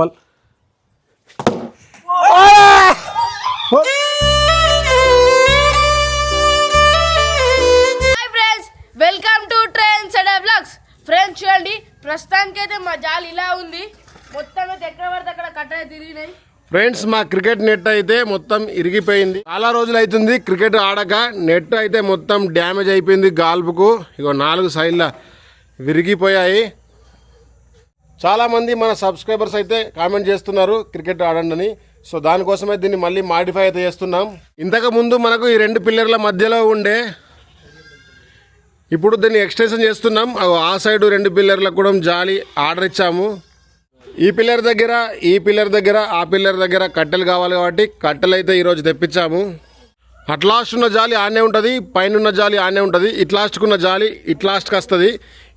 All. Hi friends welcome to trains and blogs friends చూడండి ప్రస్తుతానికి అయితే మా జాలి ఇలా ఉంది. మొత్తం అయితే ఎక్కడ పడితే అక్కడ కట్టలు తిరిగినాయి. ఫ్రెండ్స్ మా క్రికెట్ నెట్ అయితే మొత్తం ఇరిగిపోయింది. చాలా రోజులు అవుతుంది క్రికెట్ ఆడక. నెట్ అయితే మొత్తం డ్యామేజ్ అయిపోయింది గాల్పుకు. ఇగో నాలుగు సైడ్ల విరిగిపోయాయి. చాలామంది మన సబ్స్క్రైబర్స్ అయితే కామెంట్ చేస్తున్నారు క్రికెట్ ఆడండి అని సో దానికోసమే దీన్ని మళ్ళీ మాడిఫై అయితే చేస్తున్నాం. ఇంతకు ముందు మనకు ఈ రెండు పిల్లర్ల మధ్యలో ఉండే ఇప్పుడు దీన్ని ఎక్స్టెన్షన్ చేస్తున్నాం. ఆ సైడ్ రెండు పిల్లర్లకు కూడా జాలి ఆర్డర్ ఇచ్చాము. ఈ పిల్లర్ దగ్గర ఈ పిల్లర్ దగ్గర ఆ పిల్లర్ దగ్గర కట్టెలు కావాలి కాబట్టి కట్టెలు అయితే ఈరోజు తెప్పించాము. అట్లాస్ట్ ఉన్న జాలి ఆనే ఉంటుంది పైన ఉన్న జాలి ఆనే ఉంటుంది. ఇట్లాస్ట్కున్న జాలి ఇట్లాస్ట్కి వస్తుంది.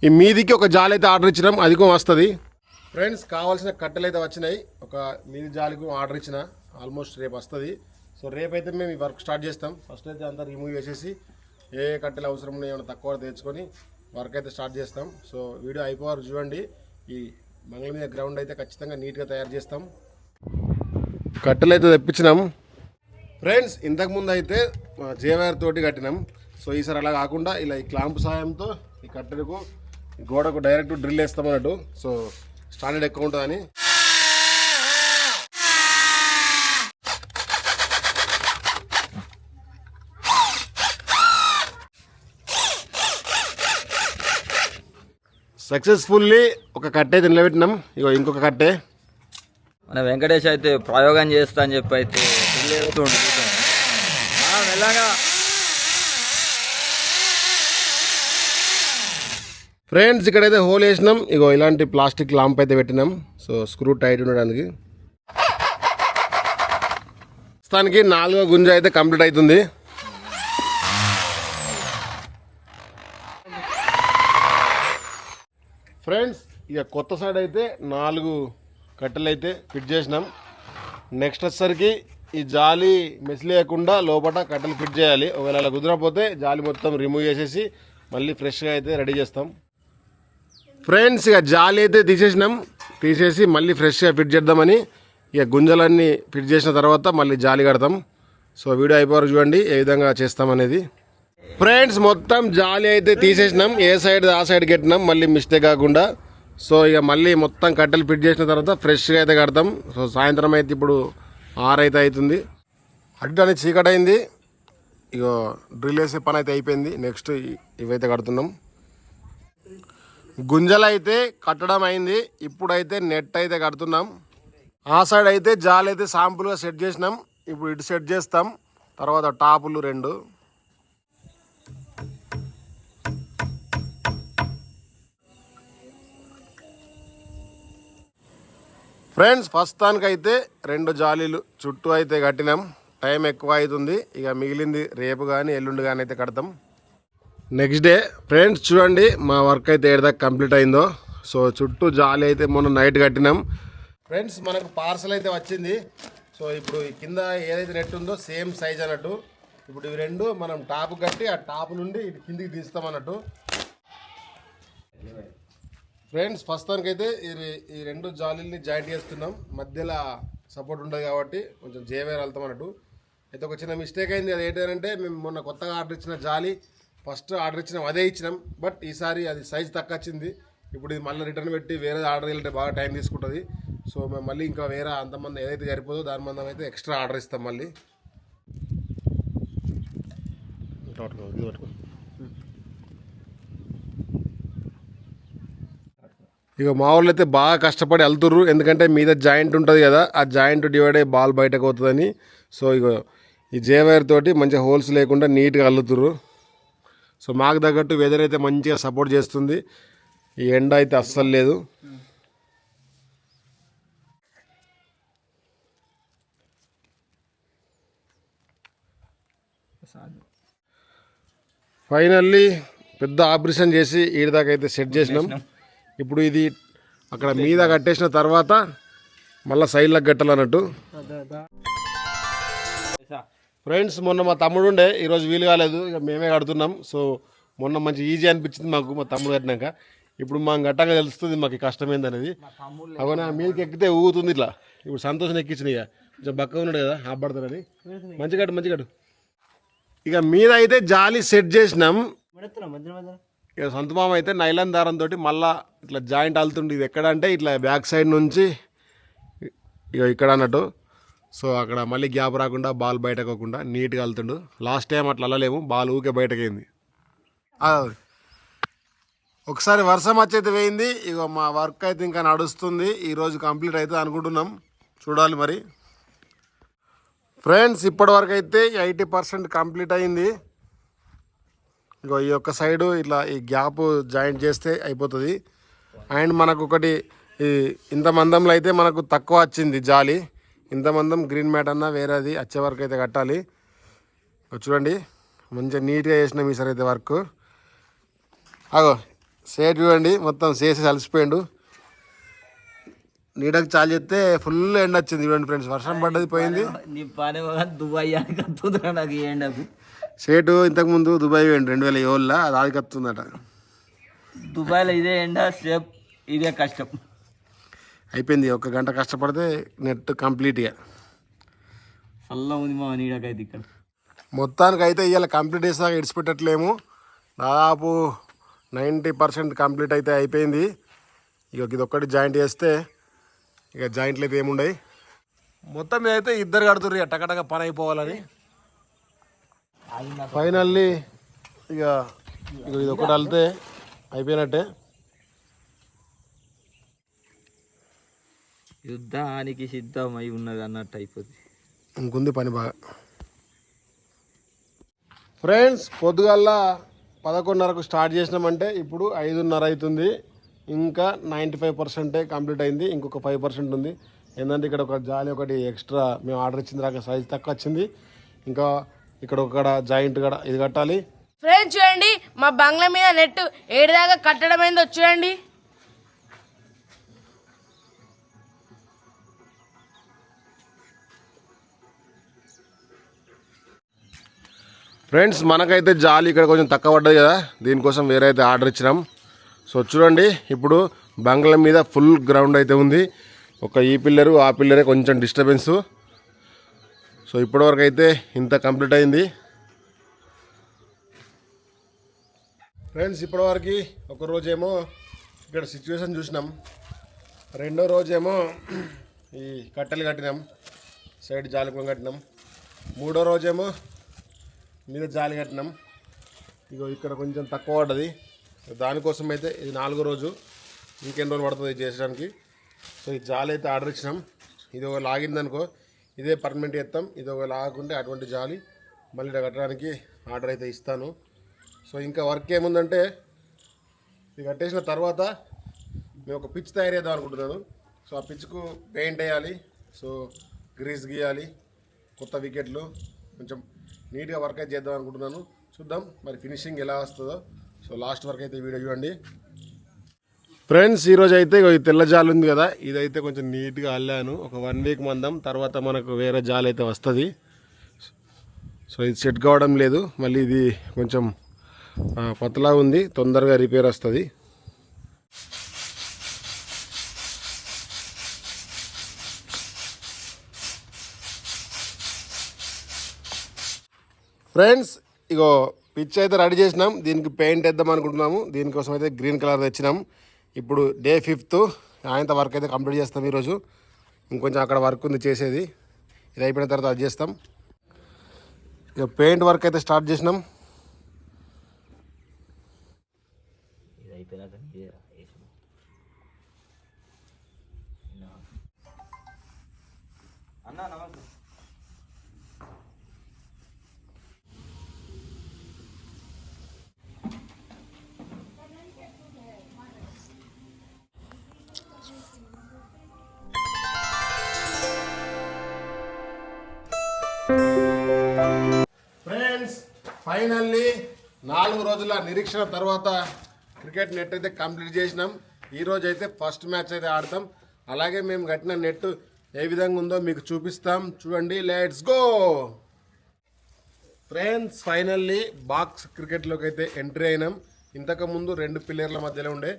ఈ మీదికి ఒక జాలి అయితే ఆర్డర్ ఇచ్చినాం అది కూడా వస్తుంది. ఫ్రెండ్స్ కావాల్సిన కట్టెలు అయితే వచ్చినాయి. ఒక మీది జాలికి ఆర్డర్ ఇచ్చిన. ఆల్మోస్ట్ రేపు వస్తుంది. సో రేపు అయితే మేము ఈ వర్క్ స్టార్ట్ చేస్తాం. ఫస్ట్ అయితే అంతా రిమూవ్ చేసేసి ఏ ఏ కట్టెలు అవసరం ఉన్నాయో ఏమైనా తక్కువ తెచ్చుకొని వర్క్ అయితే స్టార్ట్ చేస్తాం. సో వీడియో అయిపోవారు చూడండి. ఈ మంగళ మీద గ్రౌండ్ అయితే ఖచ్చితంగా నీట్గా తయారు చేస్తాం. కట్టెలు అయితే తెప్పించినాం. ఫ్రెండ్స్ ఇంతకుముందు అయితే జేవైర్ తోటి కట్టినాం. సో ఈసారి అలా కాకుండా ఇలా ఈ క్లాంప్ సాయంతో ఈ కట్టెలకు గోడకు డైరెక్ట్ డ్రిల్ వేస్తాం అన్నట్టు. సో స్టాండర్డ్ ఎక్కువ ఉంటుందని సక్సెస్ఫుల్లీ ఒక కట్టే అయితే నిలబెట్టినాం ఇగో ఇంకొక కట్టే. మన వెంకటేష్ అయితే ప్రయోగం చేస్తా అని చెప్పి అయితే వెళ్ళగా చూద్దాం. ఆ, మెల్లగా ఫ్రెండ్స్ ఇక్కడైతే హోల్ వేసినాం. ఇగో ఇలాంటి ప్లాస్టిక్ లాంప్ అయితే పెట్టినాం. సో స్క్రూ టైట్ ఉండడానికి. ప్రస్తుతానికి నాలుగో గుంజ అయితే కంప్లీట్ అవుతుంది. ఫ్రెండ్స్ ఇక కొత్త సైడ్ అయితే నాలుగు కట్టెలు అయితే ఫిట్ చేసినాం. నెక్స్ట్ వచ్చేసరికి ఈ జాలి మెసిలేయకుండా లోపల కట్టెలు ఫిట్ చేయాలి. ఒకవేళ అలా కుదిరకపోతే జాలి మొత్తం రిమూవ్ చేసేసి మళ్ళీ ఫ్రెష్గా అయితే రెడీ చేస్తాం. ఫ్రెండ్స్ ఇక జాలి అయితే తీసేసినాం. తీసేసి మళ్ళీ ఫ్రెష్గా ఫిట్ చేద్దామని ఇక గుంజలన్నీ ఫిట్ చేసిన తర్వాత మళ్ళీ జాలి కడతాం. సో వీడియో అయిపోవరకు చూడండి ఏ విధంగా చేస్తామనేది. ఫ్రెండ్స్ మొత్తం జాలి అయితే తీసేసినాం. ఏ సైడ్ ఆ సైడ్ కట్టినాం. మళ్ళీ మిస్టేక్ కాకుండా. సో ఇక మళ్ళీ మొత్తం కట్టెలు ఫిట్ చేసిన తర్వాత ఫ్రెష్గా అయితే కడతాం. సో సాయంత్రం అయితే ఇప్పుడు ఆరు అయితే అవుతుంది. అడ్డు అనేది చీకటి అయింది ఇగో డ్రిల్ వేసే పని అయితే అయిపోయింది. నెక్స్ట్ ఇవైతే కడుతున్నాం. గుంజలు అయితే కట్టడం అయింది ఇప్పుడైతే నెట్ అయితే కడుతున్నాం. ఆ సైడ్ అయితే జాలి అయితే శాంపుల్గా సెట్ చేసినాం. ఇప్పుడు ఇటు సెట్ చేస్తాం. తర్వాత టాపులు రెండు. ఫ్రెండ్స్ ప్రస్తుతానికైతే రెండు జాలీలు చుట్టూ అయితే కట్టినాం. టైం ఎక్కువ అవుతుంది. ఇక మిగిలింది రేపు కానీ ఎల్లుండి కానీ అయితే కడతాం. నెక్స్ట్ డే ఫ్రెండ్స్ చూడండి మా వర్క్ అయితే ఏడదాకా కంప్లీట్ అయిందో. సో చుట్టూ జాలి అయితే మొన్న నైట్ కట్టినాం. ఫ్రెండ్స్ మనకు పార్సల్ అయితే వచ్చింది. సో ఇప్పుడు కింద ఏదైతే నెట్ ఉందో సేమ్ సైజ్ అన్నట్టు. ఇప్పుడు ఇవి రెండు మనం టాప్ కట్టి ఆ టాప్ నుండి ఇటు కిందికి తీస్తాం అన్నట్టు. ఫ్రెండ్స్ ఫస్ట్ దానికైతే ఇది ఈ రెండు జాలీల్ని జాయింట్ చేస్తున్నాం. మధ్యలో సపోర్ట్ ఉండదు కాబట్టి కొంచెం జేవేర్ వెళ్తాం అన్నట్టు. అయితే ఒక చిన్న మిస్టేక్ అయింది. అది ఏంటంటే మేము మొన్న కొత్తగా ఆర్డర్ ఇచ్చిన జాలి ఫస్ట్ ఆర్డర్ ఇచ్చినాం అదే ఇచ్చినాం. బట్ ఈసారి అది సైజ్ తక్కువ వచ్చింది ఇప్పుడు ఇది మళ్ళీ రిటర్న్ పెట్టి వేరే ఆర్డర్ వెళ్తే బాగా టైం తీసుకుంటుంది. సో మేము మళ్ళీ ఇంకా వేరే అంతమంది ఏదైతే సరిపోదో దాని మందం అయితే ఎక్స్ట్రా ఆర్డర్ ఇస్తాం మళ్ళీ. ఇక మా వాళ్ళు అయితే బాగా కష్టపడి వెళ్తుర్రు. ఎందుకంటే మీద జాయింట్ ఉంటుంది కదా ఆ జాయింట్ డివైడ్ అయ్యి బాల్ బయటకు అవుతుందని సో ఇక ఈ జే వైర్ తోటి మంచిగా హోల్స్ లేకుండా నీట్గా అల్లుతుర్రు. సో మాకు తగ్గట్టు వెదర్ అయితే మంచిగా సపోర్ట్ చేస్తుంది. ఈ ఎండ అయితే అస్సలు లేదు. ఫైనల్లీ పెద్ద ఆపరేషన్ చేసి ఈడ దాకా అయితే సెట్ చేసినాం. ఇప్పుడు ఇది అక్కడ మీద కట్టేసిన తర్వాత మళ్ళీ సైడ్లకు కట్టాలన్నట్టు. ఫ్రెండ్స్ మొన్న మా తమ్ముడు ఉండే ఈరోజు వీలు కాలేదు ఇక మేమే కడుతున్నాం. సో మొన్న మంచి ఈజీ అనిపించింది మాకు మా తమ్ముడు కట్టినాక. ఇప్పుడు మా గట్టంగా తెలుస్తుంది మాకు కష్టం ఏందనేది. అవునా మీదకి ఎక్కితే ఊగుతుంది ఇట్లా. ఇప్పుడు సంతోషం ఎక్కించిన ఇక. కొంచెం బక్క ఉన్నాడు కదా ఆపడతారని మంచి కట్టు మంచి కట్టు. ఇక మీద అయితే జాలి సెట్ చేసినాం. ఇక సొంత మామ అయితే నైలాన్ దారం తోటి మళ్ళా ఇట్లా జాయింట్ అల్తుండి ఇది ఎక్కడ అంటే ఇట్లా బ్యాక్ సైడ్ నుంచి ఇక ఇక్కడ అన్నట్టు. సో అక్కడ మళ్ళీ గ్యాప్ రాకుండా బాల్ బయటకోకుండా నీట్గా వెళ్తుండు. లాస్ట్ టైం అట్లా వెళ్ళలేము బాల్ ఊకే బయటకైంది. ఒకసారి వర్షం వచ్చైతే వేయింది. ఇక మా వర్క్ అయితే ఇంకా నడుస్తుంది. ఈరోజు కంప్లీట్ అవుతుంది అనుకుంటున్నాం. చూడాలి మరి. ఫ్రెండ్స్ ఇప్పటివరకు అయితే ఎయిటీ పర్సెంట్ కంప్లీట్ అయింది. ఇగో ఈ యొక్క సైడు ఇట్లా ఈ గ్యాప్ జాయింట్ చేస్తే అయిపోతుంది. అండ్ మనకు ఒకటి ఈ ఇంత మందంలో అయితే మనకు తక్కువ వచ్చింది జాలి. ఇంత మందం గ్రీన్ మ్యాట్ అన్నా వేరేది వచ్చే వరకు అయితే కట్టాలి. చూడండి మంచిగా నీట్గా చేసినాం ఈసారి అయితే వర్క్ అగో సేట్ చూడండి మొత్తం చేసి అలసిపోయిండు. నీడకు చాలు చెప్తే ఫుల్ ఎండ వచ్చింది చూడండి ఫ్రెండ్స్ వర్షం పడ్డది పోయింది. నాకు ఎండకు. సేటు ఇంతకుముందు దుబాయ్ పోయిండు రెండు వేల ఏళ్ళ అది ఆది కత్తుందట దుబాయ్లో ఇదే ఎండ సేఫ్ ఇదే కష్టం. అయిపోయింది. ఒక గంట కష్టపడితే నెట్ కంప్లీట్గా చల్ల ఉంది మా నీడకైతే ఇక్కడ. మొత్తానికి అయితే ఇవాళ కంప్లీట్ చేసాక ఇడిచిపెట్టట్లేము. దాదాపు నైంటీ పర్సెంట్ కంప్లీట్ అయితే అయిపోయింది. ఇక ఇది ఒక్కటి జాయింట్ చేస్తే ఇక జాయింట్లు అయితే ఏముండయి. మొత్తం మీద అయితే ఇద్దరు కడుతుర్రు ఇక టకటక పని అయిపోవాలని. ఫైనల్లీ ఇక ఇది ఒకటి వెళ్తే అయిపోయినట్టే. యుద్ధానికి సిద్ధమై ఉన్నది అన్నట్టు అయిపోతుంది ఇంకుంది పని బాగా. ఫ్రెండ్స్ పొద్దుగల్లా పదకొండున్నరకు స్టార్ట్ చేసినామంటే ఇప్పుడు ఐదున్నర అవుతుంది ఇంకా నైంటీ ఫైవ్ పర్సెంటే కంప్లీట్ అయింది. ఇంకొక ఫైవ్ పర్సెంట్ ఉంది. ఏంటంటే ఇక్కడ ఒక జాలి ఒకటి ఎక్స్ట్రా మేము ఆర్డర్ ఇచ్చిన దాకా సైజ్ తక్కువ వచ్చింది ఇంకా ఇక్కడ ఒక జాయింట్ కూడా ఇది కట్టాలి. ఫ్రెండ్స్ చూడండి మా బంగ్లా మీద నెట్ ఏడుదాకా కట్టడం అయిందో చూడండి. ఫ్రెండ్స్ మనకైతే జాలి ఇక్కడ కొంచెం తక్కువ పడ్డది కదా. దీనికోసం వేరే అయితే ఆర్డర్ ఇచ్చినాం. సో చూడండి ఇప్పుడు బంగ్లా మీద ఫుల్ గ్రౌండ్ అయితే ఉంది. ఒక ఈ పిల్లరు ఆ పిల్లరే కొంచెం డిస్టర్బెన్స్. సో ఇప్పటివరకు అయితే ఇంత కంప్లీట్ అయింది. ఫ్రెండ్స్ ఇప్పటివరకు ఒక రోజేమో ఇక్కడ సిచ్యువేషన్ చూసినాం. రెండో రోజేమో ఈ కట్టెలు కట్టినాం. సైడ్ జాలకం కట్టినాం. మూడో రోజేమో మీద జాలి కట్టినాం. ఇగో ఇక్కడ కొంచెం తక్కువ పడ్డది. దానికోసం అయితే ఇది నాలుగో రోజు ఇంకెన్ని రోజులు పడుతుంది ఇది చేసడానికి. సో ఈ జాలి అయితే ఆర్డర్ ఇచ్చినాం. ఇది ఒక లాగిందనుకో ఇదే పర్మనెంట్ చేస్తాం ఇది ఒక లాగకుంటే అటువంటి జాలి మళ్ళీ కట్టడానికి ఆర్డర్ అయితే ఇస్తాను. సో ఇంకా వర్క్ ఏముందంటే ఇది కట్టేసిన తర్వాత మేము ఒక పిచ్ తయారు చేద్దాం అనుకుంటున్నాను. సో ఆ పిచ్కు పెయింట్ వేయాలి. సో గ్రీస్ గీయాలి. కొత్త వికెట్లు కొంచెం నీట్గా వర్క్ అయితే చేద్దాం అనుకుంటున్నాను. చూద్దాం మరి ఫినిషింగ్ ఎలా వస్తుందో. సో లాస్ట్ వరకు అయితే వీడియో చూడండి. ఫ్రెండ్స్ ఈరోజు అయితే తెల్ల జాలు ఉంది కదా ఇదైతే కొంచెం నీట్గా అల్లాను. ఒక వన్ వీక్ మందం తర్వాత మనకు వేరే జాలు అయితే వస్తుంది. సో ఇది సెట్ కావడం లేదు. మళ్ళీ ఇది కొంచెం పతలా ఉంది తొందరగా రిపేర్ వస్తుంది. ఫ్రెండ్స్ ఇగో పిచ్ అయితే రెడీ చేసినాం. దీనికి పెయింట్ వేద్దాం అనుకుంటున్నాము. దీనికోసం అయితే గ్రీన్ కలర్ తెచ్చినాం. ఇప్పుడు డే ఫిఫ్త్ ఆయనతో వర్క్ అయితే కంప్లీట్ చేస్తాం ఈరోజు. ఇంకొంచెం అక్కడ వర్క్ ఉంది చేసేది. ఇది అయిపోయిన తర్వాత అది చేస్తాం. ఇక పెయింట్ వర్క్ అయితే స్టార్ట్ చేసినాం. ఫైనల్లీ నాలుగు రోజుల నిరీక్షణ తర్వాత క్రికెట్ నెట్ అయితే కంప్లీట్ చేసినాం. ఈరోజు అయితే ఫస్ట్ మ్యాచ్ అయితే ఆడతాం. అలాగే మేము కట్టిన నెట్ ఏ విధంగా ఉందో మీకు చూపిస్తాం. చూడండి let's go friends finally box క్రికెట్లోకి అయితే ఎంట్రీ అయినాం. ఇంతకు ముందు రెండు పిల్లర్ల మధ్యలో ఉండే.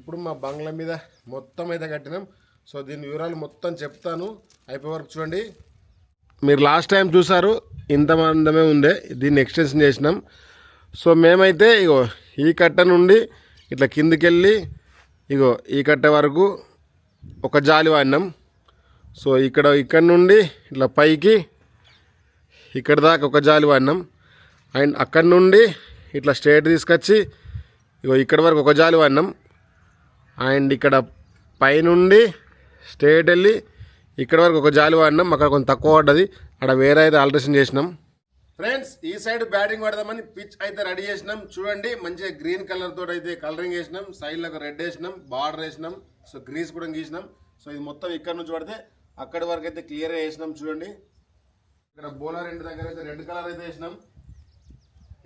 ఇప్పుడు మా బంగ్లా మీద మొత్తం అయితే కట్టినాం. సో దీని వివరాలు మొత్తం చెప్తాను. అయిపోయే వరకు చూడండి. మీరు లాస్ట్ టైం చూసారు ఇంత మందమే ఉండే దీన్ని ఎక్స్టెన్షన్ చేసినాం. సో మేమైతే ఇగో ఈ కట్ట నుండి ఇట్లా కిందికెళ్ళి ఇగో ఈ కట్ట వరకు ఒక జాలి వాడినాం. సో ఇక్కడ ఇక్కడ నుండి ఇట్లా పైకి ఇక్కడ దాకా ఒక జాలి వాడినాం. అండ్ అక్కడ నుండి ఇట్లా స్ట్రేట్ తీసుకొచ్చి ఇగో ఇక్కడ వరకు ఒక జాలి వాడినాం. అండ్ ఇక్కడ పైనుండి స్ట్రేట్ వెళ్ళి ఇక్కడ వరకు ఒక జాలి వాడినాం అక్కడ కొంచెం తక్కువ పడ్డది. అక్కడ వేరే అయితే ఆల్టరేషన్ చేసినాం. ఫ్రెండ్స్ ఈ సైడ్ బ్యాటింగ్ పడదామని పిచ్ అయితే రెడీ చేసినాం. చూడండి మంచిగా గ్రీన్ కలర్ తోటి అయితే కలరింగ్ వేసినాం. సైడ్లో రెడ్ వేసినాం బార్డర్ వేసినాం. సో గ్రీస్ కూడా గీసినాం. సో ఇది మొత్తం ఇక్కడ నుంచి పడితే అక్కడి వరకు అయితే క్లియర్ వేసినాం చూడండి. ఇక్కడ బోలర్ రెండు దగ్గర అయితే రెడ్ కలర్ అయితే వేసినాం.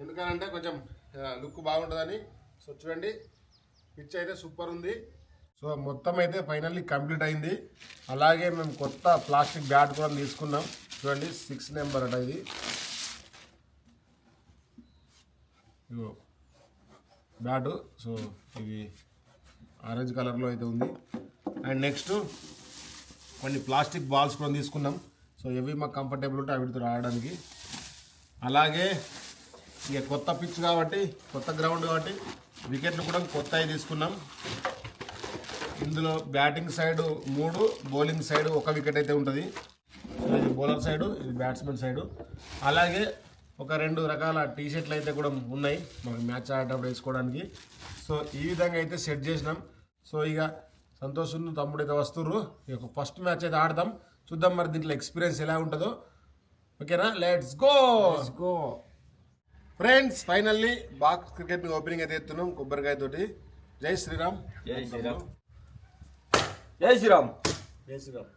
ఎందుకనంటే కొంచెం లుక్ బాగుంటుందని. సో చూడండి పిచ్ అయితే సూపర్ ఉంది. సో మొత్తం అయితే ఫైనల్లీ కంప్లీట్ అయింది. అలాగే మేము కొత్త ప్లాస్టిక్ బ్యాట్ కూడా తీసుకున్నాం. చూడండి సిక్స్ నెంబర్ అట ఇది. ఇగో బ్యాటు. సో ఇది ఆరెంజ్ కలర్లో అయితే ఉంది. అండ్ నెక్స్ట్ కొన్ని ప్లాస్టిక్ బాల్స్ కూడా తీసుకున్నాం. సో ఎవి మాకు కంఫర్టబుల్ ఉంటే అవిటితో ఆడడానికి. అలాగే ఇక కొత్త పిచ్ కాబట్టి కొత్త గ్రౌండ్ కాబట్టి వికెట్లు కూడా కొత్తవి తీసుకున్నాం. ఇందులో బ్యాటింగ్ సైడ్ మూడు బౌలింగ్ సైడ్ ఒక వికెట్ అయితే ఉంటుంది. సో ఇది బౌలర్ సైడు ఇది బ్యాట్స్మెన్ సైడు. అలాగే ఒక రెండు రకాల టీ షర్ట్లు అయితే కూడా ఉన్నాయి మనకి మ్యాచ్ ఆడేటప్పుడు వేసుకోవడానికి. సో ఈ విధంగా అయితే సెట్ చేసినాం. సో ఇక సంతోష్ తమ్ముడు అయితే వస్తుర్రు. ఇక ఫస్ట్ మ్యాచ్ అయితే ఆడదాం. చూద్దాం మరి దీంట్లో ఎక్స్పీరియన్స్ ఎలా ఉంటుందో. ఓకేనా? Let's go go friends finally box cricket opening అయితే ఎత్తున్నాం కొబ్బరికాయ తోటి. జై శ్రీరామ్. జై శ్రీరామ్. జై శ్రీరామ్. జై శ్రీరామ్.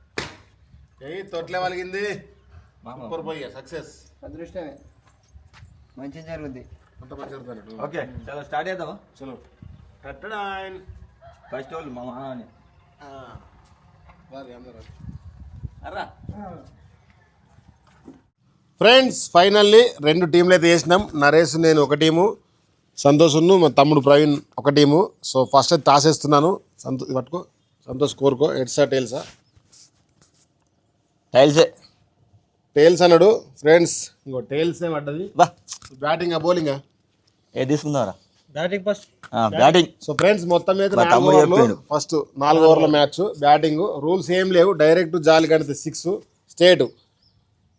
జై తోట్లే వలిగింది. సూపర్ పోయి సక్సెస్. అదృష్టమే. మంచి జరుగుద్ది. అంత మంచి జరుగుతాను ఓకే చలో స్టార్ట్ చేద్దామా? చలో. కట్టడాయన్ ఫస్ట్ వాళ్ళు మా మామని. వారి అందరూ. అర్రా. ఫ్రెండ్స్ ఫైనల్లీ రెండు టీంలు అయితే వేసినాం నరేష్ నేను ఒక టీము సంతోష్ను మా తమ్ముడు ప్రవీణ్ ఒక టీము. సో ఫస్ట్ అయితే టాస్ వేస్తున్నాను. సంతోష్ పట్టుకో. సంతోష్ కోరుకో హెడ్సా టైల్సా టైల్సే. టైల్స్ అన్నాడు ఫ్రెండ్స్. ఇంకో టైల్స్ ఏ పడ్డది? బా. బ్యాటింగా బౌలింగా ఏ తీసుకుందావరా batting first. Batting. So friends మొత్తం మీద నాలుగు ఓవర్లు. ఫస్ట్ నాలుగు ఓవర్ల మ్యాచ్ బ్యాటింగ్. రూల్స్ ఏం లేవు. డైరెక్ట్ జాలి కడితే సిక్స్ స్టేట్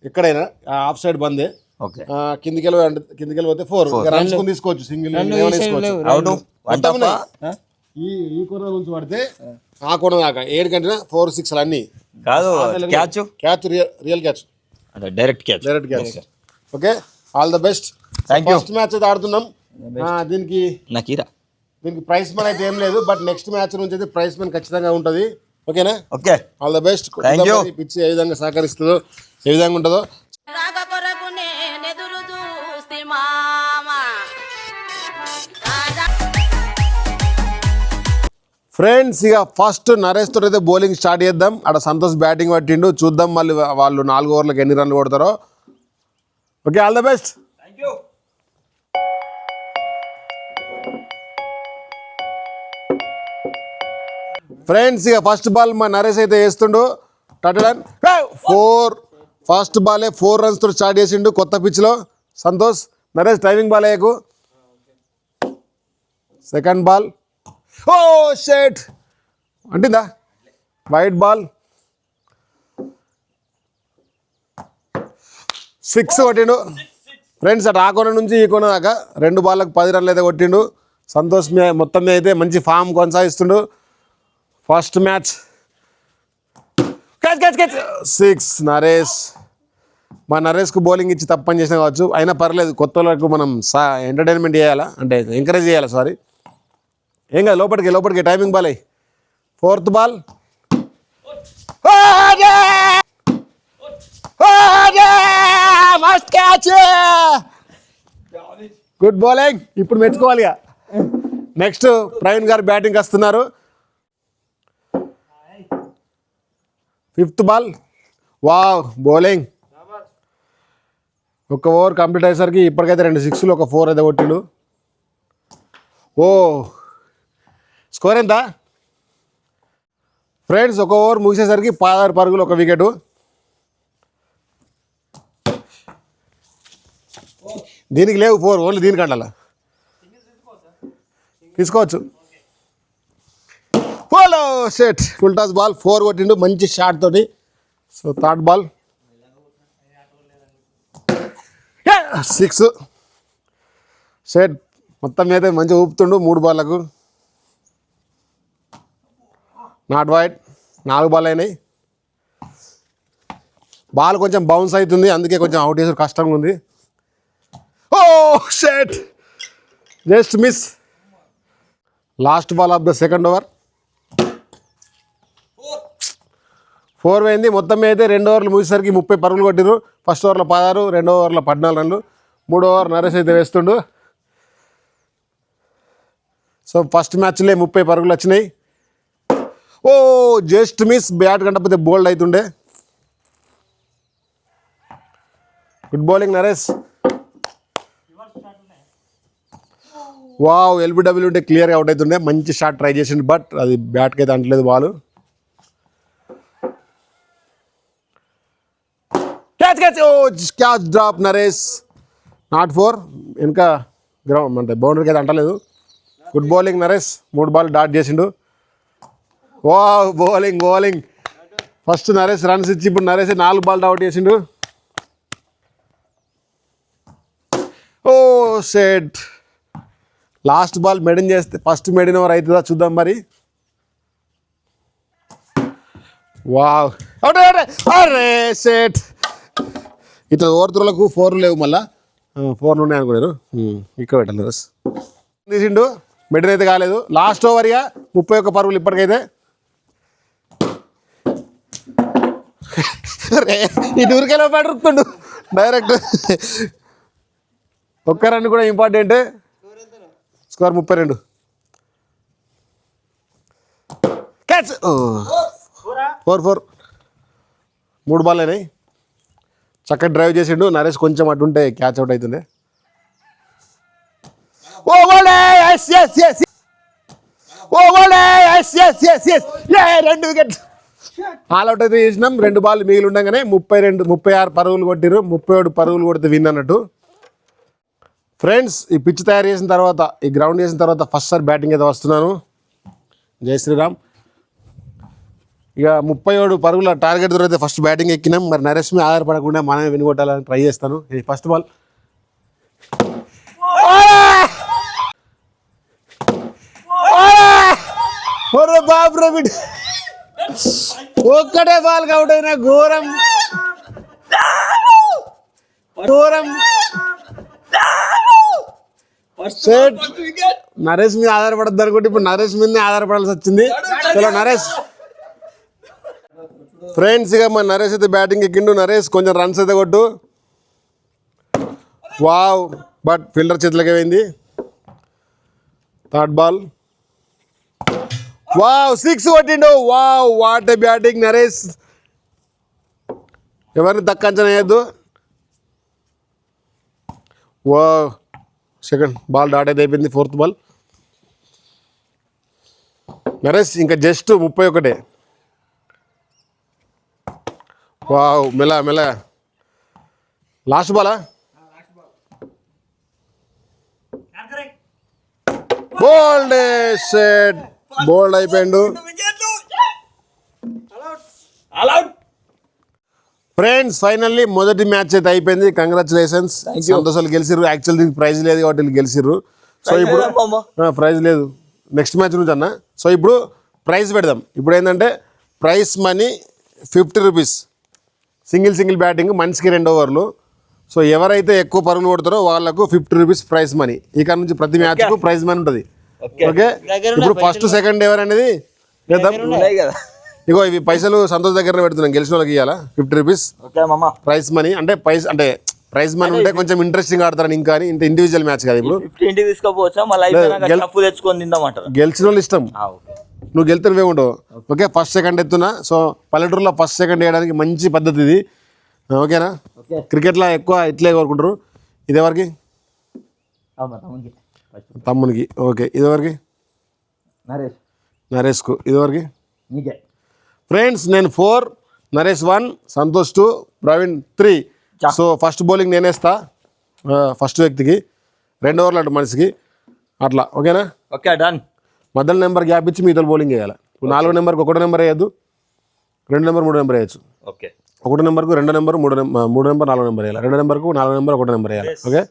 ఎక్కడైనా ఆఫ్ సైడ్ బందే. ఓకే. ఆ, కిందికి వెళ్ళి కిందికి వెళ్ళి పోతే ఫోర్ రన్స్ కొని తీసుకోవచ్చు సింగిల్ తీసుకోవచ్చు. ఈ ఈ కొన నుంచి పడితే ఆ కొన దాకా. ఏడు గంటల ఫోర్ సిక్స్ అన్ని. కాదు catch catch real real catch direct catch direct catch okay all the best Thank you. First match అయితే ఆడుతున్నాం. ఆ, దీనికి నాకు ఇరా దీనికి ప్రైస్ మన్ అయితే ఏం లేదు బట్ నెక్స్ట్ మ్యాచ్ నుంచి అయితే ప్రైస్ మన్ ఖచ్చితంగా ఉంటుంది. ఓకేనా ఓకే ఆల్ ద బెస్ట్. పిచ్చి ఏ విధంగా సహకరిస్తుందో ఏ విధంగా ఉంటుందో. ఫ్రెండ్స్ ఇక ఫస్ట్ నరేష్ తోటి అయితే బౌలింగ్ స్టార్ట్ చేద్దాం. అక్కడ సంతోష్ బ్యాటింగ్ పట్టిండు. చూద్దాం మళ్ళీ వాళ్ళు నాలుగు ఓవర్లకు ఎన్ని రన్లు కొడతారో. Okay all the best. Friends ఇక ఫస్ట్ బాల్ మా నరేష్ అయితే వేస్తుండు. టటడన్. ఫోర్. ఫస్ట్ బాలే ఫోర్ రన్స్తో స్టార్ట్ చేసిండు కొత్త పిచ్లో సంతోష్ నరేష్ టైమింగ్ బాల్ వేయకు సెకండ్ బాల్ ఓ షేట్ అంటిందా? వైట్ బాల్ సిక్స్ కొట్టిండు. ఫ్రెండ్స్ అటు ఆ కొన నుంచి ఈ కొన దాకా రెండు బాళ్ళకు పది రన్లు అయితే కొట్టిండు. సంతోష్ మొత్తం మీద అయితే మంచి form కొనసాగిస్తుండు. First match catch catch catch six Naresh మా నరేష్కు బౌలింగ్ ఇచ్చి తప్పని చేసినా కావచ్చు. అయినా పర్లేదు కొత్త వాళ్ళకు మనం సా ఎంటర్టైన్మెంట్ చేయాలా? అంటే ఎంకరేజ్ చేయాలా? సారీ ఏం కాదు లోపలికి లోపలికి timing ball. Fourth ball must catch good bowling ఇప్పుడు మెచ్చుకోవాలి ఇక. నెక్స్ట్ ప్రవీణ్ గారు బ్యాటింగ్ వస్తున్నారు. ఫిఫ్త్ బాల్ వావ్ బౌలింగ్ ఒక ఓవర్ కంప్లీట్ అయ్యేసరికి ఇప్పటికైతే రెండు సిక్స్లు ఒక ఫోర్ అయితే కొట్టిండు. ఓ స్కోర్ ఎంత? ఫ్రెండ్స్ ఒక ఓవర్ ముగిసేసరికి పదహారు పరుగులు ఒక వికెట్ దీనికి లేవు ఫోర్ ఓన్లీ దీనికి అండాల తీసుకోవచ్చు. పోలో సెట్ ఫుల్టాస్ బాల్ ఫోర్ కొట్టిండు మంచి షాట్ తోటి. So third ball six set మొత్తం మీద మంచిగా ఊపుతుండు మూడు బాళ్ళకు నాట్ వైట్. నాలుగు బాల్ అయినాయి బాల్ కొంచెం బౌన్స్ అవుతుంది అందుకే కొంచెం అవుట్ చేసే కష్టంగా ఉంది. ఓ షెట్ just miss last ball of the second over four పోయింది. మొత్తం అయితే రెండు ఓవర్లు ముగిసేసరికి ముప్పై పరుగులు కొట్టిరు ఫస్ట్ ఓవర్లో పదహారు రెండో ఓవర్లో పద్నాలుగు రన్లు. మూడో ఓవర్ నరేష్ అయితే వేస్తుండు. సో ఫస్ట్ మ్యాచ్లే ముప్పై పరుగులు వచ్చినాయి. ఓ జస్ట్ మిస్ బ్యాట్ కంటపోతే బోల్డ్ అవుతుండే good bowling Naresh. Wow LBW ఉంటే క్లియర్గా అవుట్ అవుతుండే మంచి షాట్ ట్రై చేసిండు బట్ అది బ్యాట్కి అయితే అంటలేదు ball catch catch oh catch drop Naresh. Not four ఇంకా గ్రౌండ్ అంటే బౌండరీకి అయితే అంటలేదు. Good bowling Naresh. మూడు బాల్ డాట్ చేసిండు. ఓ bowling bowling first Naresh runs ఇచ్చి ఇప్పుడు నరేష్ నాలుగు బాల్ అవుట్ చేసిండు. ఓ సెట్ లాస్ట్ బాల్ మెడిన్ చేస్తే ఫస్ట్ మెడిన్ ఓవర్ అవుతుందా చూద్దాం మరి. వావ్ అవుట్ అరే సెట్ ఇట్లా ఓవర్ త్రోలకు ఫోర్ లేవు మళ్ళా. ఫోర్లు ఉన్నాయి అనుకున్నారు. ఇక్కడ పెట్టండి తీసిండు. మెడిన్ అయితే కాలేదు. లాస్ట్ ఓవర్ ముప్పై ఒక్క పరుగులు ఇప్పటికైతే. రే ఇటు ఊరికెళ్ళి పడుతుండు డైరెక్ట్ ఒక్క రన్ కూడా ఇంపార్టెంట్. స్కోర్ ముప్పై రెండు. క్యాచ్ ఫోర్ ఫోర్ మూడు బాల్ అయినాయి చక్కగా డ్రైవ్ చేసిండు. నరేష్ కొంచెం అటు ఉంటే క్యాచ్ అవుట్ అవుతుండే. ఓ బోలే. ఎస్ ఎస్ ఎస్ ఓ బోలే. ఎస్ ఎస్ ఎస్ ఎస్ రెండు వికెట్ ఆల్ అవుట్ అయితే చేసినాం. రెండు బాల్ మిగిలి ఉండగానే ముప్పై రెండు ముప్పై ఆరు పరుగులు కొట్టిరు ముప్పై ఏడు పరుగులు కొడితే విన్ అన్నట్టు. ఫ్రెండ్స్ ఈ పిచ్ తయారు చేసిన తర్వాత ఈ గ్రౌండ్ చేసిన తర్వాత ఫస్ట్ సార్ బ్యాటింగ్ అయితే వస్తున్నాను. జై శ్రీరామ్. ఇక ముప్పై ఏడు పరుగుల టార్గెట్ దొరికితే ఫస్ట్ బ్యాటింగ్ ఎక్కినాం. మరి నరేష్ మీద ఆధారపడకుండా మనమే వినుగొట్టాలని ట్రై చేస్తాను. ఇది ఫస్ట్ బాల్ బాబు రవిడ్ ఒక్కటే బాల్ అవుట్ అయినా ఘోరం. ఘోరం. సెట్ నరేష్ మీద ఆధారపడద్దు అనుకుంటే ఇప్పుడు నరేష్ మీదనే ఆధారపడాల్సి వచ్చింది. చలో నరేష్. ఫ్రెండ్స్ ఇక మన నరేష్ అయితే బ్యాటింగ్ ఎక్కిండు. నరేష్ కొంచెం రన్స్ అయితే కొట్టు. వావ్. బట్ ఫీల్డర్ చేతిలోకి పోయింది. Third ball. వావ్ సిక్స్ కొట్టిండు. Wow what batting Naresh. ఎవరిని వేయద్దు వా సెకండ్ బాల్ డాట్ అయితే అయిపోయింది ఫోర్త్ బాల్ నరేష్ ఇంకా జస్ట్ ముప్పై ఒకటే. వావ్ మెల్ల మెల్ల. లాస్ట్ బాలా బోల్డ్ సెట్ బోల్డ్ అయిపోయిండు. ఫ్రెండ్స్ ఫైనల్లీ మొదటి మ్యాచ్ అయితే అయిపోయింది. కంగ్రాచులేషన్స్ సంతోషాలు గెలిచిర్రు యాక్చువల్ దీనికి ప్రైజ్ లేదు కాబట్టి వీళ్ళు గెలిచిర్రు సో ఇప్పుడు ప్రైజ్ లేదు. నెక్స్ట్ మ్యాచ్ నుంచి అన్న. సో ఇప్పుడు ప్రైజ్ పెడదాం. ఇప్పుడు ఏంటంటే prize money fifty rupees. Single single batting మనిషికి రెండు ఓవర్లు. సో ఎవరైతే ఎక్కువ పరుగులు కొడతారో వాళ్ళకు ఫిఫ్టీ రూపీస్ ప్రైజ్ మనీ. ఇక నుంచి ప్రతి మ్యాచ్కు ప్రైజ్ మనీ ఉంటుంది. ఓకే ఇప్పుడు ఫస్ట్ సెకండ్ ఎవరు అనేది ఇగో ఇవి పైసలు సంతోష్ దగ్గర పెడుతున్నాం. గెలిచిన వాళ్ళకి ఇవ్వాలా ఫిఫ్టీ రూపీస్ ప్రైజ్ మనీ అంటే ప్రైజ్ అంటే ప్రైజ్ మనీ ఉంటే కొంచెం ఇంట్రెస్టింగ్ ఆడతారని ఇంకా అని ఇంత ఇండివిజువల్ మ్యాచ్ కదా ఇప్పుడు. గెలిచిన వాళ్ళు ఇష్టం. నువ్వు గెలుతున్నవే ఉండవు. ఓకే ఫస్ట్ సెకండ్ ఎత్తున్నా. సో పల్లెటూరులో ఫస్ట్ సెకండ్ వేయడానికి మంచి పద్ధతి ఇది. ఓకేనా క్రికెట్లో ఎక్కువ ఇట్లే కోరుకుంటారు. ఇది ఎవరికి తమ్మునికి. ఓకే ఇది ఎవరికి నరేష్. నరేష్కు. ఇదివరకు? నీకే. ఫ్రెండ్స్ నేను four Naresh one Santosh two Praveen three. So first bowling నేనేస్తా first వ్యక్తికి. రెండు ఓవర్లు అటు మనిషికి. అట్లా ఓకేనా? Okay done. మధ్యలో నెంబర్ గ్యాప్ ఇచ్చి మీతో బౌలింగ్ వేయాలి ఇప్పుడు నాలుగో నెంబర్కి ఒకటో నెంబర్ వేయద్దు. రెండు నెంబర్ మూడు నెంబర్ వేయచ్చు. ఓకే. ఒకటో నెంబర్కు రెండో నెంబర్ మూడు నెంబర్ మూడు నెంబర్ నాలుగు నెంబర్ వేయాలి. రెండో నెంబర్కు నాలుగు నెంబర్ ఒకటో నెంబర్ వేయాలి. ఓకే?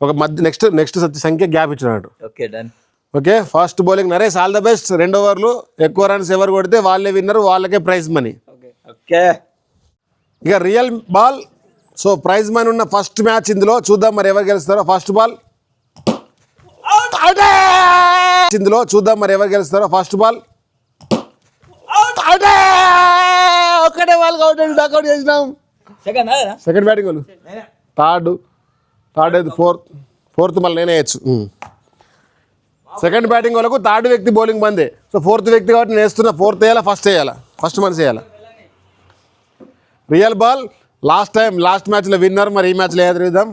ఒక మధ్య నెక్స్ట్ నెక్స్ట్ సంఖ్య గ్యాప్ ఇచ్చినట్టు okay done okay first bowling Naresh all the best రెండు ఓవర్లు ఎక్కువ రన్స్ ఎవరు కొడితే వాళ్ళే విన్నర్ వాళ్ళకే ప్రైజ్ మనీ ఓకే ఇక real ball so prize money ఉన్న ఫస్ట్ మ్యాచ్ ఇందులో చూద్దాం మరి ఎవరు గెలుస్తారో. ఫస్ట్ బాల్ ఇందులో చూద్దాం మరి ఎవరు గెలుస్తారో. ఫస్ట్ బాల్ ఒక్కటే బాల్ అవుట్ డక్అవుట్ చేసినాం. సెకండ్ సెకండ్ బ్యాటింగ్ వాళ్ళు. థర్డ్ థర్డ్ ఫోర్త్ ఫోర్త్ మళ్ళీ నేనే వేయచ్చు. సెకండ్ బ్యాటింగ్ వాళ్ళకు థర్డ్ వ్యక్తి బౌలింగ్ బందే సో ఫోర్త్ వ్యక్తి కాబట్టి నేను వేస్తున్నా ఫోర్త్ వేయాలా ఫస్ట్ వేయాలా? ఫస్ట్ మనిషి వేయాలా? Real ball last time last మ్యాచ్లో విన్నర్ మరి ఈ మ్యాచ్లో ఏది విధం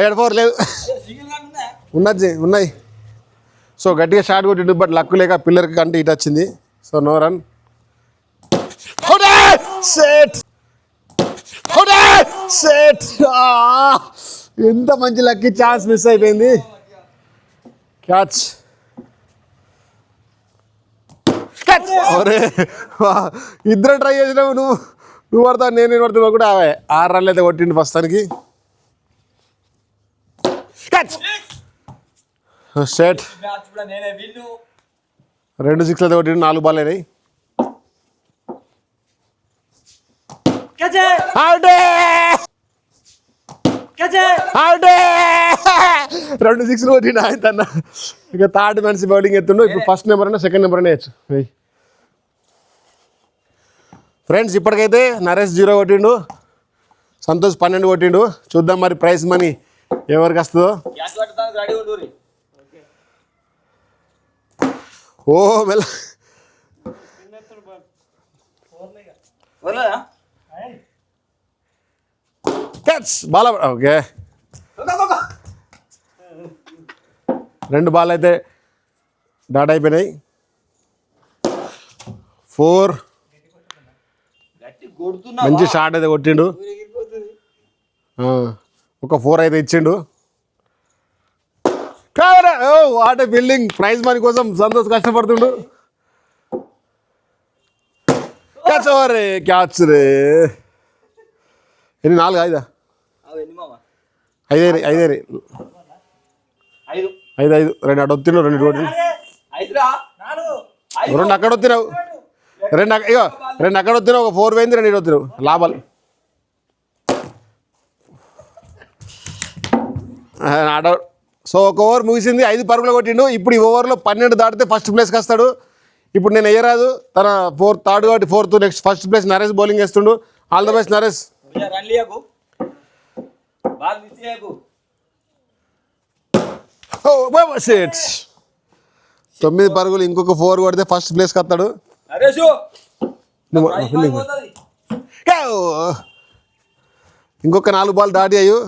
ఏడు ఫోర్ లేదు. ఉన్నది ఉన్నాయి. సో గట్టిగా షాట్ కొట్టిండు బట్ లక్ లేక పిల్లర్కి కంటే ఇటు వచ్చింది. So no run. సెట్! సెట్ ఎంత మంచి లక్కీ ఛాన్స్ మిస్ అయిపోయింది. క్యాచ్ ఒరే ఇద్దరు ట్రై చేసినావు నువ్వు నువ్వు పడతావు నేను నేను పడుతున్నావు కూడా అవే ఆరు రన్లు అయితే కొట్టిండు ప్రస్తుతానికి క్యాచ్ సెట్ రెండు సిక్స్ అయితే కొట్టిండు నాలుగు బాల్ అయినాయి అవుటే అవుటే రెండు సిక్స్లు కొట్టిండు ఆయన తన ఇక థర్డ్ మనిషి బౌలింగ్ ఎత్తుండు. ఇప్పుడు ఫస్ట్ నెంబర్ అయినా సెకండ్ నెంబర్ అయినా వేయచ్చు. ఫ్రెండ్స్ ఇప్పటికైతే నరేష్ జీరో కొట్టిండు. సంతోష్ పన్నెండు కొట్టిండు. చూద్దాం మరి ప్రైస్ మనీ ఎవరికి వస్తుందో. ఓ మెల్ల. క్యాచ్ బాల ఓకే రెండు బాల్ అయితే డాట్ అయిపోయినాయి. ఫోర్ మంచి షాట్ అయితే కొట్టిండు. ఒక ఫోర్ అయితే ఇచ్చిండు. కావరా ఓ వాట్ బిల్డింగ్ ప్రైజ్ మనీ కోసం సంతోష్ కష్టపడుతుండు. క్యాచ్ రే క్యాచ్ రే. ఎన్ని నాలుగు ఐదా ఐదేరి ఐదేరి ఐదు ఐదు. ఐదు రెండు అటు వస్తున్నావు రెండు నాలుగు. రెండు అక్కడ వస్తున్నావు రెండు ఇగో రెండు అక్కడ వస్తున్నావు ఒక ఫోర్ పోయింది రెండు ఇటు వస్తున్నావు లాభాలు. ఆడ సో ఒక ఓవర్ ముగిసింది ఐదు పరుగులు కొట్టిండు. ఇప్పుడు ఈ ఓవర్లో పన్నెండు దాటితే ఫస్ట్ ప్లేస్కి వస్తాడు. ఇప్పుడు నేను వేయరాదు. తన ఫోర్త్ థర్డ్ కాబట్టి fourth next first place Naresh bowling వేస్తుండు. All the best Naresh. తొమ్మిది పరుగులు ఇంకొక ఫోర్ కొడితే ఫస్ట్ పోతుంది. Go! ఇంకొక నాలుగు బాల్ దాటి అయ్యు.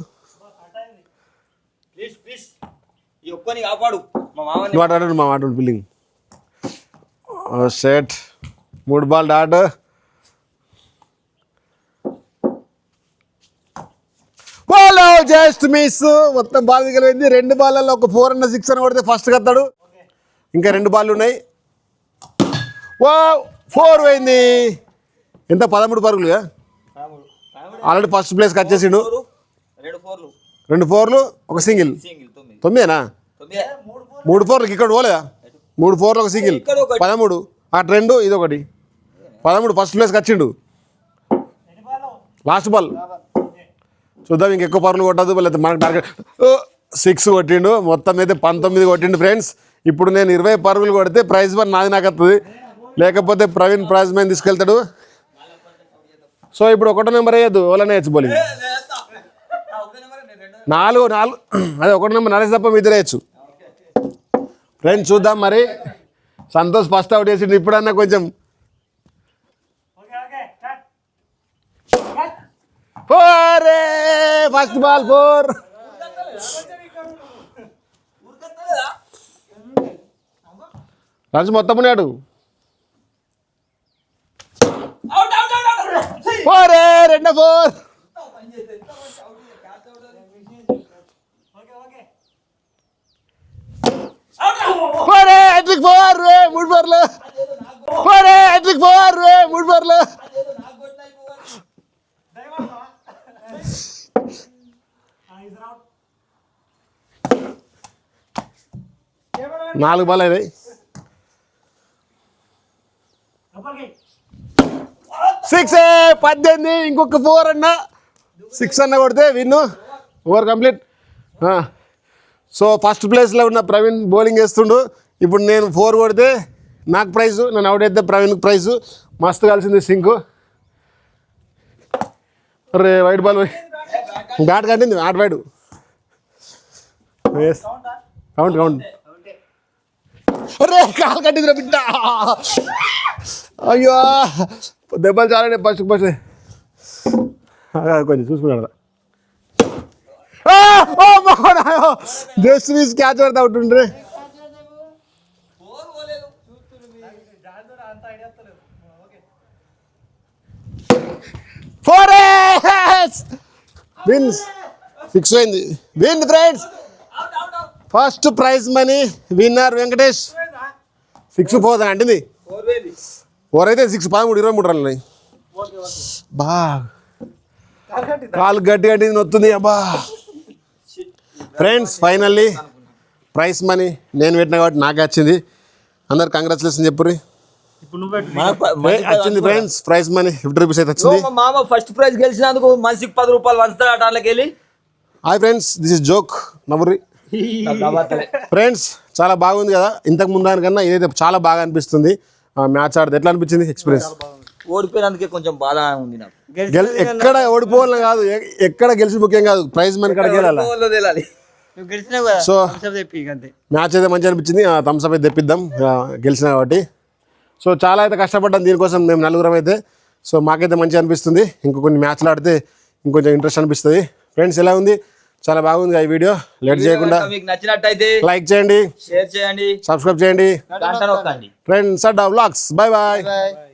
నువ్వు ఆడాడు మా ఆడు ఫీల్డింగ్ సెట్ మూడు ball dot ball just miss మొత్తం బాల్ దిగలిపోయింది రెండు బాల్లలో ఒక ఫోర్ అన్న సిక్స్ అని కొడితే ఫస్ట్ కత్తాడు. ఇంకా రెండు బాల్ ఉన్నాయి. ఓ ఫోర్ పోయింది. ఎంత? పదమూడు పరుగులుగా ఆల్రెడీ ఫస్ట్ ప్లేస్కి వచ్చేసిండు రెండు ఫోర్లు ఒక సింగిల్ తొమ్మిది తొమ్మిదేనా? మూడు ఫోర్లు ఇక్కడ పోలేదా? మూడు ఫోర్లు ఒక సింగిల్ పదమూడు. అటు రెండు ఇది ఒకటి పదమూడు ఫస్ట్ ప్లేస్కి వచ్చిండు లాస్ట్ బాల్ చూద్దాం ఇంకెక్కువ పరులు కొట్టదు లేకపోతే మనకు టార్గెట్ సిక్స్ కొట్టిండు మొత్తం అయితే పంతొమ్మిది కొట్టిండు ఫ్రెండ్స్. ఇప్పుడు నేను ఇరవై పరుగులు కొడితే ప్రైజ్ మనీ నాది నాకు వస్తుంది లేకపోతే ప్రవీణ్ ప్రైజ్ మనీ తీసుకెళ్తాడు. సో ఇప్పుడు ఒకటో నెంబర్ వేయద్దు ఓలానే వేయచ్చు బౌలింగ్. నాలుగు నాలుగు అదే ఒకటి నెంబర్ నరేష్ తప్ప మీద వేయచ్చు ఫ్రెండ్స్ చూద్దాం మరి. సంతోష్ ఫస్ట్ అవుట్ వేసిండు ఇప్పుడన్నా కొంచెం four first ball four. Runs మొత్తం ఉన్నాడు. ఫోర్ రెండో ఫోర్. ఫోర్ హ్యాట్రిక్ ఫోర్ రే మూడు ఫోర్లు ఫోర్ హ్యాట్రిక్ ఫోర్ రే మూడు ఫోర్లు నాలుగు బాల్ అయినాయి. సిక్స్ పద్దెనిమిది ఇంకొక ఫోర్ అన్న. సిక్స్ అన్న కొడితే win. Over complete so first ప్లేస్లో ఉన్న ప్రవీణ్ బౌలింగ్ వేస్తుండు ఇప్పుడు నేను ఫోర్ కొడితే నాకు ప్రైజు నన్ను అవుట్ అయితే ప్రవీణ్కి ప్రైజు మస్తు కలిసింది సింకు. రే వైట్ బాల్ బ్యాట్ కట్టింది ఆట వైడు కౌంట్ కౌంట్ రే కాలు కట్టింది బిడ్డ. అయ్యో. దెబ్బలు చాలండి ఫస్ట్ ఫస్ట్. కొంచెం చూసుకున్నాడు. జస్ట్ క్యాచ్ పడతా ఉంటుండ్రే. ఫోర్ విన్స్ ఫిక్స్ అయింది. Win friends first prize money winner Venkatesh six four అంటుంది ఫోర్ సిక్స్ పదమూడు ఇరవై మూడు రన్లు ఉన్నాయి. బా. కాలు గట్టి గట్టి నొత్తుంది అబ్బా. ఫ్రెండ్స్ ఫైనల్లీ ప్రైస్ మనీ నేను పెట్టిన కాబట్టి నాకు వచ్చింది. అందరు కంగ్రాచులేషన్ చెప్పుర్రి. వచ్చింది friends prize money fifty rupees అయితే వచ్చింది. మా మామ ఫస్ట్ ప్రైజ్ గెలిచినందుకు మనిషికి పది రూపాయలు వంచుతాడు అటాలకి వెళ్ళి. Hi friends this is joke నవ్వురి friends చాలా బాగుంది కదా. ఇంతకు ముందు దానికన్నా ఇదైతే చాలా బాగా అనిపిస్తుంది మ్యాచ్ ఆడితే ఎట్లా అనిపించింది ఎక్స్పీరియన్స్ ఓడిపోయినందుకే కొంచెం బాధ ఉంది నాకు. గెల్ ఎక్కడ ఓడిపోవాలని కాదు ఎక్కడ గెలిచి ముఖ్యం కాదు ప్రైజ్ మనీ కాడ గెలాలి సో మ్యాచ్ అయితే మంచిగా అనిపించింది థమ్స్ అప్ అయితే తెప్పిద్దాం గెలిచిన కాబట్టి. సో చాలా అయితే కష్టపడ్డాం దీనికోసం మేము నలుగురం అయితే. సో మాకైతే మంచిగా అనిపిస్తుంది. ఇంకో కొన్ని మ్యాచ్లు ఆడితే ఇంకొంచెం ఇంట్రెస్ట్ అనిపిస్తుంది. ఫ్రెండ్స్ ఎలా ఉంది? చాలా బాగుంది ఈ వీడియో. లేట్ చేయకుండా మీకు నచ్చినట్టయితే లైక్ చేయండి. షేర్ చేయండి. సబ్స్క్రైబ్ చేయండి. Friends bye bye bye